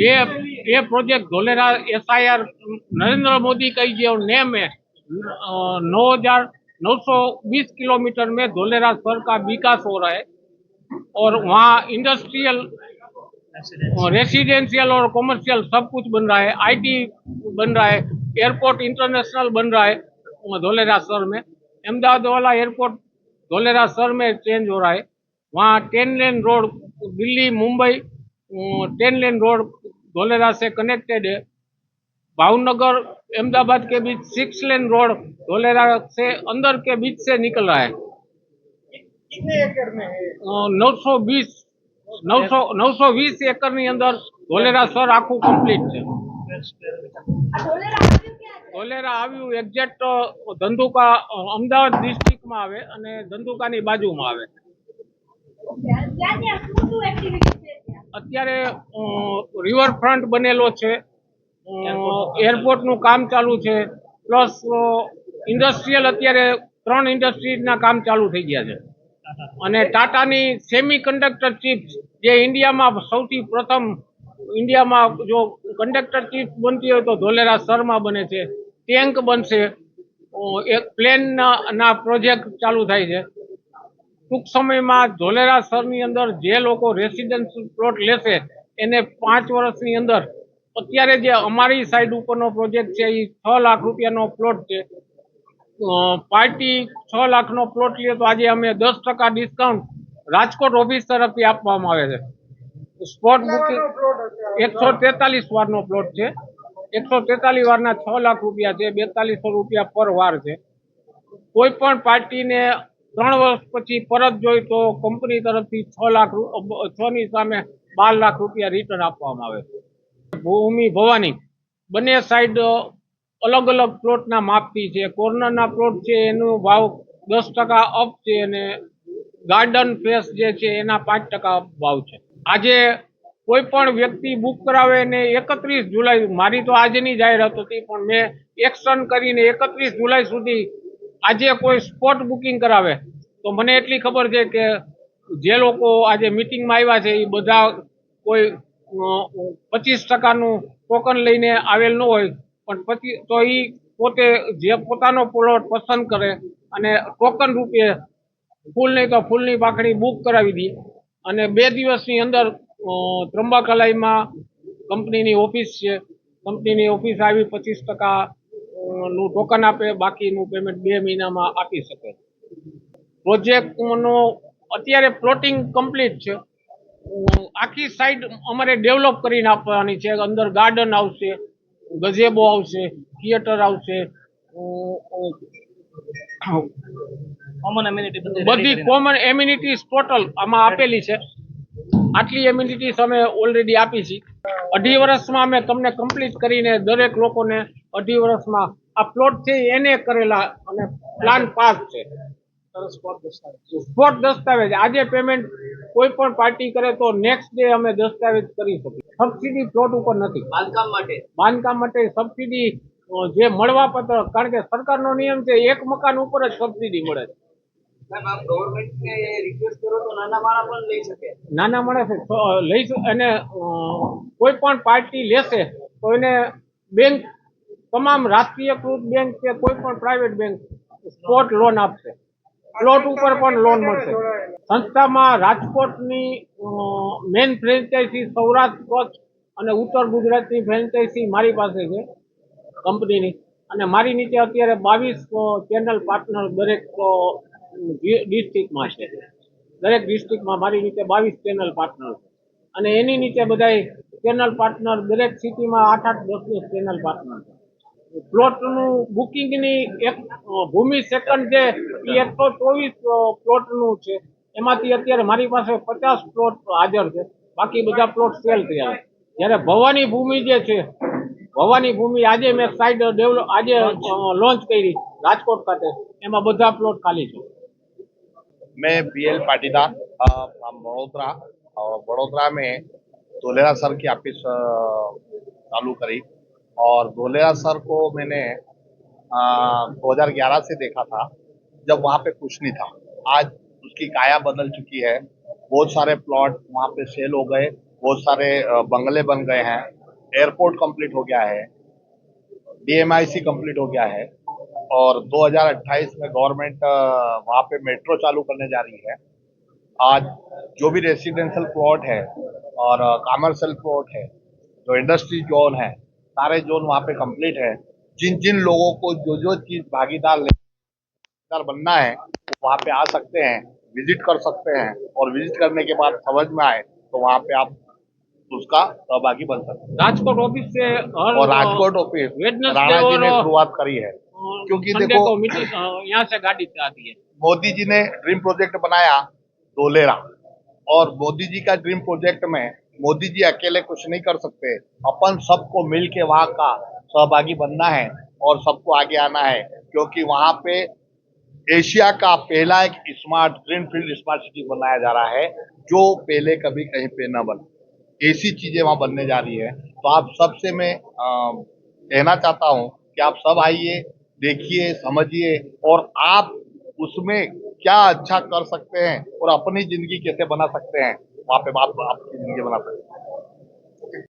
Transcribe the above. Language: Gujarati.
ये ये project Dholera S I R Narendra Modi का जो नेम है नौ हज़ार नौ सौ बीस किलोमीटर में धोलेरा शहर का विकास हो रहा है और वहाँ इंडस्ट्रियल रेसिडेंशियल और कॉमर्शियल सब कुछ बन रहा है आईटी बन रहा है एयरपोर्ट इंटरनेशनल बन रहा है धोलेरा शहर में अहमदाबाद वाला एयरपोर्ट धोलेरा शहर में चेंज हो रहा है वहाँ ten lane road Delhi Mumbai ten lane road Dholera से कनेक्टेड है भावनगर अहमदाबाद के बीच सिक्स लेन रोड धोलेरा से अंदर के बीच से निकल रहा है कितने एकड़ में है नौ सौ बीस નવ સો નવસો વીસ એકરની અંદર ધોલેરા શહેર આખું કમ્પ્લીટ છે ધોલેરા આવ્યું એક્ઝેક્ટ ધંધુકા અ, અમદાવાદ ડિસ્ટ્રિક્ટમાં આવે અને ધંધુકાની બાજુમાં આવે અત્યારે રિવરફ્રન્ટ બનેલો છે. એરપોર્ટનું કામ ચાલુ છે. પ્લસ ઇન્ડસ્ટ્રીયલ અત્યારે ત્રણ ઇન્ડસ્ટ્રીઝના કામ ચાલુ થઈ ગયા છે. અને ટાટાની સેમી કન્ડક્ટર ચિપ્સ જે ઇન્ડિયામાં સૌથી પ્રથમ ઇન્ડિયામાં જો કન્ડક્ટર ચિપ્સ બનતી હોય તો ધોલેરા શહેરમાં બને છે. ટેન્ક બનશે. એક પ્લેનના પ્રોજેક્ટ ચાલુ થાય છે. ટૂંક સમયમાં ધોલેરા શહેરની અંદર જે લોકો રેસિડેન્શિયલ પ્લોટ લેશે એને પાંચ વર્ષની અંદર અત્યારે જે અમારી સાઈડ ઉપરનો પ્રોજેક્ટ છે એ છ લાખ રૂપિયાનો પ્લોટ છે. પાર્ટી છ લાખનો પ્લોટ લે તો આજે અમે દસ ટકા ડિસ્કાઉન્ટ રાજકોટ ઓફિસ તરફથી આપવામાં આવે છે. સ્પોટ બુકિંગ એકસો તેતાલીસ વારનો પ્લોટ છે. એકસો તેતાલીસ વારના છ લાખ રૂપિયા છે બેતાલીસો રૂપિયા પર વાર છે. કોઈ પણ પાર્ટીને ત્રણ વર્ષ પછી પરત જોઈ તો કંપની તરફથી છ લાખ છ ની સામે બાર લાખ રૂપિયા રિટર્ન આપવામાં આવે છે. ભૂમિ ભવાની. બંને સાઈડ અલગ અલગ પ્લોટના માપથી છે. કોર્નરના પ્લોટ છે, એનો ભાવ દસ ટકા અપ છે અને ગાર્ડન ફેસ જે છે, એના પાંચ ટકા ભાવ છે. આજે કોઈ પણ વ્યક્તિ બુક કરાવે ને એકત્રીસ જુલાઈ, મારી તો આજની જાહેરાત હતી, પણ મેં એક્શન કરીને એકત્રીસ જુલાઈ સુધી આજે કોઈ સ્પોટ બુકિંગ કરાવે, તો મને એટલી ખબર છે કે જે લોકો આજે મિટિંગમાં આવ્યા છે, એ બધા કોઈ પચીસ ટકાનું ટોકન લઈને આવેલ ન હોય, પણ પછી તો એ પોતે જે પોતાનો પ્લોટ પસંદ કરે અને ટોકન રૂપે ફૂલ નહીં તો ફૂલની પાકડી બુક કરાવી દી. અને બે દિવસની અંદર ત્રંબાકલાઈમાં કંપનીની ઓફિસ છે કંપનીની ઓફિસ આવી પચીસ ટકા નું ટોકન આપે બાકીનું પેમેન્ટ બે મહિનામાં આપી શકે. પ્રોજેક્ટનો અત્યારે પ્લોટિંગ કમ્પ્લીટ છે. આખી સાઈડ અમારે ડેવલપ કરીને આપવાની છે. અંદર ગાર્ડન આવશે ગઝેબો આવશે થિયેટર આવશે. કોમન એમ્યુનિટી બધી કોમન એમ્યુનિટીઝ ટોટલ આમાં આપેલી છે. આટલી એમ્યુનિટીઝ અમે ઓલરેડી આપી છે અઢી વર્ષમાં અમે તમને કમ્પ્લીટ કરીને દરેક લોકોને અઢી વર્ષમાં આ પ્લોટ છે એને કરેલા અને પ્લાન પાસ છે. સ્પોટ દસ્તાવેજ. આજે પેમેન્ટ કોઈ પણ પાર્ટી કરે તો નેક્સ્ટ ડે અમે દસ્તાવેજ કરી શકીએ. સબસિડી પ્લોટ ઉપર નથી. બાંધકામ માટે. બાંધકામ માટે સબસિડી જે મળવા પત્ર કારણ કે સરકારનો નિયમ છે એક મકાન ઉપર જ સબસિડી મળે છે. નાના માણસ લઈ શકે. અને કોઈ પણ પાર્ટી લેશે તો એને બેંક તમામ રાષ્ટ્રીયકૃત બેંક કે કોઈ પણ પ્રાઇવેટ બેંક સ્પોટ લોન આપશે. પ્લોટ ઉપર પણ લોન મળશે. સંસ્થામાં રાજકોટની મેન ફ્રેન્ચાઇઝી સૌરાષ્ટ્ર, કચ્છ અને ઉત્તર ગુજરાતની ફ્રેન્ચાઇઝી મારી પાસે છે કંપનીની. અને મારી નીચે અત્યારે બાવીસ ચેનલ પાર્ટનર દરેક ડિસ્ટ્રિક્ટમાં છે. દરેક ડિસ્ટ્રિક્ટમાં મારી નીચે બાવીસ ચેનલ પાર્ટનર છે. અને એની નીચે બધાય ચેનલ પાર્ટનર દરેક સિટીમાં આઠ આઠ દસ દસ ચેનલ પાર્ટનર છે. પ્લોટનું બુકિંગની એક અ, ભૂમિ સેકન્ડ છે એ એકસો ચોવીસ પ્લોટનું છે એમાંથી અત્યારે મારી પાસે પચાસ પ્લોટ હાજર છે બાકી બધા પ્લોટ સેલ થયા છે જ્યારે ભવાની ભૂમિ જે છે ભવાની ભૂમિ આજે મેં સાઈડ ડેવલપ આજે લોન્ચ કરી રાજકોટ ખાતે એમાં બધા પ્લોટ ખાલી છે मैं B L Patidar uh, from Vadodara और बड़ोदरा में धोलेरा सर की ऑफिस अ, चालू करी और धोलेरा सर को मैंने दो हज़ार ग्यारह से देखा था, जब वहाँ पे कुछ नहीं था। आज उसकी काया बदल चुकी है। बहुत सारे प्लॉट वहाँ पे सेल हो गए, बहुत सारे बंगले बन गए हैं। एयरपोर्ट कंप्लीट हो गया है। डीएमआईसी कंप्लीट हो गया है। और 2028 में गवर्नमेंट वहाँ पे मेट्रो चालू करने जा रही है। आज जो भी रेसिडेंशियल प्लॉट है और कमर्शियल प्लॉट है, जो इंडस्ट्री जोन है सारे जोन वहाँ पे कंप्लीट है। जिन जिन लोगों को जो जो चीज़ भागीदार ले- भागीदार बनना है वो वहाँ पे आ सकते हैं विज़िट कर सकते हैं और विज़िट करने के बाद समझ में आए तो वहाँ पे आप उसका सहभागी बन सकते हैं। राजकोट ऑफ़िस से और राजकोट ऑफ़िस राणा जी ने शुरुआत करी है। क्योंकि देखो- यहाँ से गाड़ी आती है। मोदी जी ने ड्रीम प्रोजेक्ट बनाया डोलेरा। और मोदी जी का ड्रीम प्रोजेक्ट में मोदी जी अकेले कुछ नहीं कर सकते। अपन सबको मिल के वहाँ का सहभागी बनना है और सबको आगे आना है, क्योंकि वहाँ पे एशिया का पहला एक smart green field smart city बनाया जा रहा है, जो पहले कभी कहीं पे न बना। ऐसी चीज़ें वहाँ बनने जा रही है। तो आप सबसे मैं कहना चाहता हूँ कि आप सब आइए, देखिए, समझिए, और आप उसमें क्या अच्छा कर सकते हैं और अपनी ज़िंदगी कैसे बना सकते हैं। वहाँ पे आप आपकी जिंदगी बना सकते हैं